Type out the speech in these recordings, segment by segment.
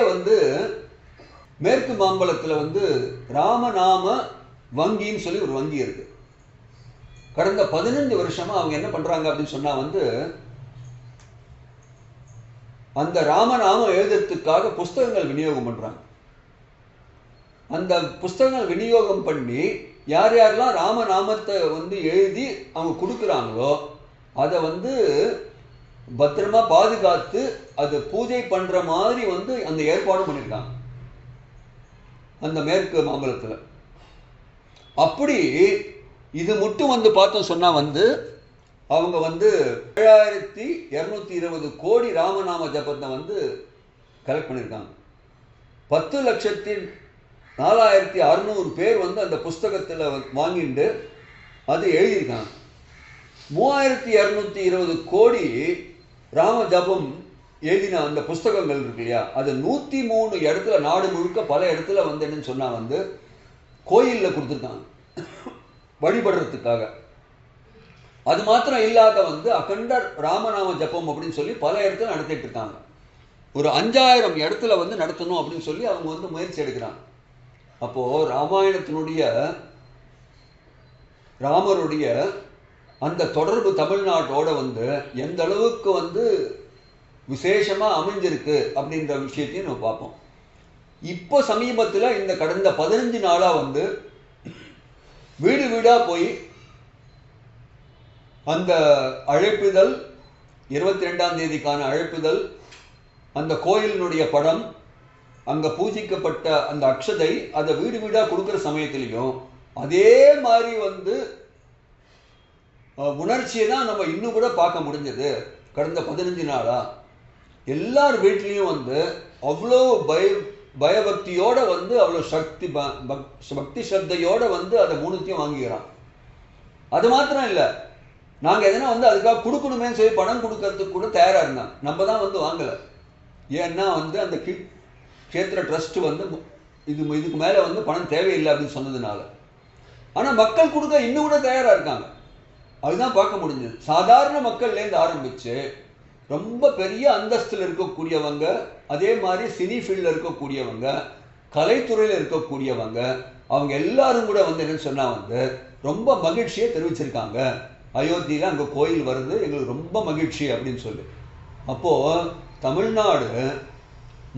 மாம்பலத்துல வந்து மேற்கு மாம்பலத்தில் வந்து ராமநாம வங்கின்னு சொல்லி ஒரு வங்கி இருக்கு. கடந்த பதினஞ்சு வருஷமாக அவங்க என்ன பண்ணுறாங்க அப்படின்னு சொன்னால் வந்து அந்த ராமநாமம் எழுதுறதுக்காக புஸ்தகங்கள் விநியோகம் பண்ணுறாங்க அந்த புஸ்தகங்கள் விநியோகம் பண்ணி யார் யாரெல்லாம் ராமநாமத்தை வந்து எழுதி அவங்க கொடுக்குறாங்களோ அதை வந்து பத்திரமா பாதுகாத்து அது பூஜை பண்ற மாதிரி வந்து அந்த ஏற்பாடும் பண்ணியிருக்காங்க அந்த மேற்கு மாம்பலத்தில் அப்படி இது மட்டும் வந்து பார்த்தோம் சொன்னால் வந்து அவங்க வந்து ஏழாயிரத்தி இரநூத்தி இருபது கோடி ராமநாம ஜபத்தை வந்து கலெக்ட் பண்ணியிருக்காங்க பத்து லட்சத்தி நாலாயிரத்தி அறுநூறு பேர் வந்து அந்த புஸ்தகத்தில் வாங்கிட்டு அது எழுதியிருக்காங்க. மூவாயிரத்தி இரநூத்தி இருபது கோடி ராம ஜபம் எழுதின அந்த புஸ்தகங்கள் இருக்கு இல்லையா? அது நூற்றி மூணு இடத்துல நாடு முழுக்க பல இடத்துல வந்து என்னன்னு சொன்னால் வந்து கோயிலில் கொடுத்துருக்காங்க. வழிபடுறதுக்காக. அது மாத்திரம் இல்லாத வந்து அகண்ட ராமநாம ஜபம் அப்படின்னு சொல்லி பல இடத்துல நடத்திட்டு இருக்காங்க. ஒரு அஞ்சாயிரம் இடத்துல வந்து நடத்தணும் அப்படின்னு சொல்லி அவங்க வந்து முயற்சி எடுக்கிறாங்க. அப்போது ராமாயணத்தினுடைய ராமருடைய அந்த தொடர்பு தமிழ்நாட்டோட வந்து எந்த அளவுக்கு வந்து விசேஷமாக அமைஞ்சிருக்கு அப்படின்ற விஷயத்தையும் நம்ம பார்ப்போம். இப்போ சமீபத்தில் இந்த கடந்த பதினஞ்சு நாளாக வந்து வீடு வீடாக போய் அந்த அழைப்புதல் இருபத்தி ரெண்டாம் தேதிக்கான அழைப்புதல் அந்த கோயிலினுடைய படம் அங்கே பூஜிக்கப்பட்ட அந்த அக்ஷதை அதை வீடு வீடாக கொடுக்குற சமயத்துலேயும் அதே மாதிரி வந்து உணர்ச்சியை தான் நம்ம இன்னும் கூட பார்க்க முடிஞ்சது. கடந்த பதினஞ்சு நாளாக எல்லார் வீட்லேயும் வந்து அவ்வளோ பய பயபக்தியோடு வந்து அவ்வளோ சக்தி ப- பக்- பக்தி சப்தையோடு வந்து அதை மூணுத்தையும் வாங்கிக்கிறான். அது மாத்திரம் இல்லை. நாங்கள் எதனா வந்து அதுக்காக கொடுக்கணுமேன்னு சொல்லி பணம் கொடுக்கறதுக்கு கூட தயாராக இருந்தான். நம்ம தான் வந்து வாங்கலை. ஏன்னா வந்து அந்த கி கேத்திர ட்ரஸ்ட் வந்து இது இதுக்கு மேலே வந்து பணம் தேவையில்லை அப்படின்னு சொன்னதுனால. ஆனால் மக்கள் கொடுக்க இன்னும் கூட தயாராக இருக்காங்க. அதுதான் பார்க்க முடிஞ்சது. சாதாரண மக்கள்லேருந்து ஆரம்பித்து ரொம்ப பெரிய அந்தஸ்தில் இருக்கக்கூடியவங்க அதே மாதிரி சினி ஃபீல்டில் இருக்கக்கூடியவங்க கலைத்துறையில் இருக்கக்கூடியவங்க அவங்க எல்லாரும் கூட வந்து என்னன்னு சொன்னால் வந்து ரொம்ப மகிழ்ச்சியை தெரிவிச்சிருக்காங்க. அயோத்தியில் அங்கே கோயில் வருது எங்களுக்கு ரொம்ப மகிழ்ச்சி அப்படின்னு சொல்லி. அப்போது தமிழ்நாடு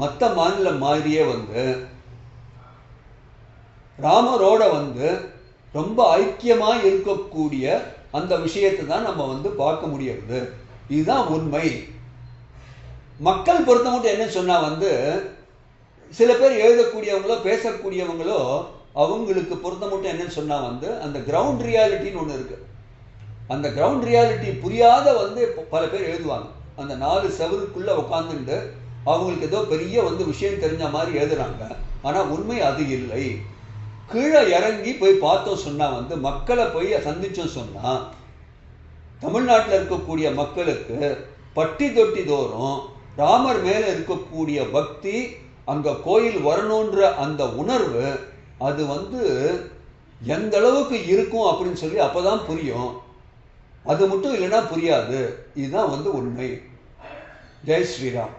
மற்ற மாநிலம் மாதிரியே வந்து ராமரோட வந்து ரொம்ப ஐக்கியமாக இருக்கக்கூடிய அந்த விஷயத்தை தான் நம்ம வந்து பார்க்க முடியறது இதுதான் உண்மை. மக்கள் பொறுத்த மட்டும் என்ன சொன்னால் வந்து சில பேர் எழுதக்கூடியவங்களோ பேசக்கூடியவங்களோ அவங்களுக்கு பொறுத்த மட்டும் என்னன்னு சொன்னால் வந்து அந்த கிரவுண்ட் ரியாலிட்டின்னு ஒன்று இருக்குது அந்த கிரவுண்ட் ரியாலிட்டி புரியாத வந்து பல பேர் எழுதுவாங்க. அந்த நாலு செவருக்குள்ளே உட்காந்துட்டு அவங்களுக்கு ஏதோ பெரிய வந்து விஷயம் தெரிஞ்ச மாதிரி எழுதுறாங்க. ஆனால் உண்மை அது இல்லை. கீழே இறங்கி போய் பார்த்தோம் சொன்னால் வந்து மக்களை போய் சந்திச்சோம் சொன்னால் தமிழ்நாட்டில் இருக்கக்கூடிய மக்களுக்கு பட்டி தொட்டி தோறும் ராமர் மேலே இருக்கக்கூடிய பக்தி அங்கே கோயில் வரணுன்ற அந்த உணர்வு அது வந்து எந்த அளவுக்கு இருக்கும் அப்படின்னு சொல்லி அப்போ தான் புரியும். அது மட்டும் இல்லைன்னா புரியாது. இதுதான் வந்து உண்மை. ஜெய் ஸ்ரீராம்.